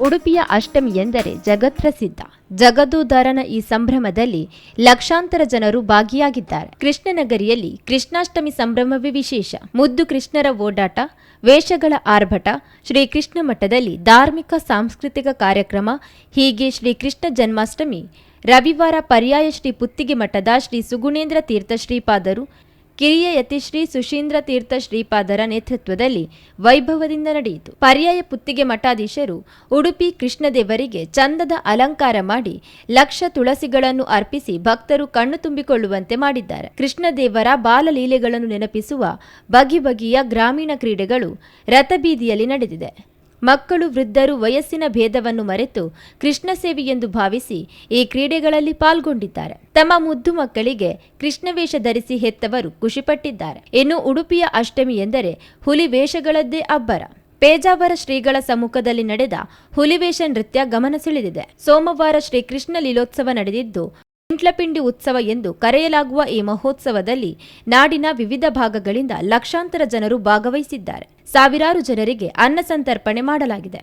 ಉಡುಪಿಯ ಅಷ್ಟಮಿ ಎಂದರೆ ಜಗತ್ಪ್ರಸಿದ್ಧ ಜಗದೂಧರನ ಈ ಸಂಭ್ರಮದಲ್ಲಿ ಲಕ್ಷಾಂತರ ಜನರು ಭಾಗಿಯಾಗಿದ್ದಾರೆ. ಕೃಷ್ಣನಗರಿಯಲ್ಲಿ ಕೃಷ್ಣಾಷ್ಟಮಿ ಸಂಭ್ರಮವೇ ವಿಶೇಷ. ಮುದ್ದು ಕೃಷ್ಣರ ಓಡಾಟ, ವೇಷಗಳ ಆರ್ಭಟ ಶ್ರೀಕೃಷ್ಣ ಮಠದಲ್ಲಿ ಧಾರ್ಮಿಕ ಸಾಂಸ್ಕೃತಿಕ ಕಾರ್ಯಕ್ರಮ, ಹೀಗೆ ಶ್ರೀಕೃಷ್ಣ ಜನ್ಮಾಷ್ಟಮಿ, ರವಿವಾರ ಪರ್ಯಾಯ ಶ್ರೀ ಪುತ್ತಿಗೆ ಮಠದ ಶ್ರೀ ಸುಗುಣೇಂದ್ರ ತೀರ್ಥ ಶ್ರೀಪಾದರು ಕಿರಿಯ ಯತಿಶ್ರೀ ಸುಶೀಂದ್ರ ತೀರ್ಥ ಶ್ರೀಪಾದರ ನೇತೃತ್ವದಲ್ಲಿ ವೈಭವದಿಂದ ನಡೆಯಿತು. ಪರ್ಯಾಯ ಪುತ್ತಿಗೆ ಮಠಾಧೀಶರು ಉಡುಪಿ ಕೃಷ್ಣದೇವರಿಗೆ ಚಂದದ ಅಲಂಕಾರ ಮಾಡಿ ಲಕ್ಷ ತುಳಸಿಗಳನ್ನು ಅರ್ಪಿಸಿ ಭಕ್ತರು ಕಣ್ಣು ತುಂಬಿಕೊಳ್ಳುವಂತೆ ಮಾಡಿದ್ದಾರೆ. ಕೃಷ್ಣದೇವರ ಬಾಲಲೀಲೆಗಳನ್ನು ನೆನಪಿಸುವ ಬಗೆ ಬಗೆಯ ಗ್ರಾಮೀಣ ಕ್ರೀಡೆಗಳು ರಥಬೀದಿಯಲ್ಲಿ ನಡೆದಿದೆ. ಮಕ್ಕಳು ವೃದ್ಧರು ವಯಸ್ಸಿನ ಭೇದವನ್ನು ಮರೆತು ಕೃಷ್ಣ ಸೇವಿ ಎಂದು ಭಾವಿಸಿ ಈ ಕ್ರೀಡೆಗಳಲ್ಲಿ ಪಾಲ್ಗೊಂಡಿದ್ದಾರೆ. ತಮ್ಮ ಮುದ್ದು ಮಕ್ಕಳಿಗೆ ಕೃಷ್ಣ ವೇಷ ಧರಿಸಿ ಹೆತ್ತವರು ಖುಷಿಪಟ್ಟಿದ್ದಾರೆ. ಇನ್ನು ಉಡುಪಿಯ ಅಷ್ಟಮಿ ಎಂದರೆ ಹುಲಿ ವೇಷಗಳದ್ದೇ ಅಬ್ಬರ. ಪೇಜಾವರ ಶ್ರೀಗಳ ಸಮ್ಮುಖದಲ್ಲಿ ನಡೆದ ಹುಲಿವೇಷ ನೃತ್ಯ ಗಮನ ಸೆಳೆದಿದೆ. ಸೋಮವಾರ ಶ್ರೀಕೃಷ್ಣ ಲೀಲೋತ್ಸವ ನಡೆದಿದ್ದು ಇಂಟ್ಲಪಿಂಡಿ ಉತ್ಸವ ಎಂದು ಕರೆಯಲಾಗುವ ಈ ಮಹೋತ್ಸವದಲ್ಲಿ ನಾಡಿನ ವಿವಿಧ ಭಾಗಗಳಿಂದ ಲಕ್ಷಾಂತರ ಜನರು ಭಾಗವಹಿಸಿದ್ದಾರೆ. ಸಾವಿರಾರು ಜನರಿಗೆ ಅನ್ನ ಸಂತರ್ಪಣೆ ಮಾಡಲಾಗಿದೆ.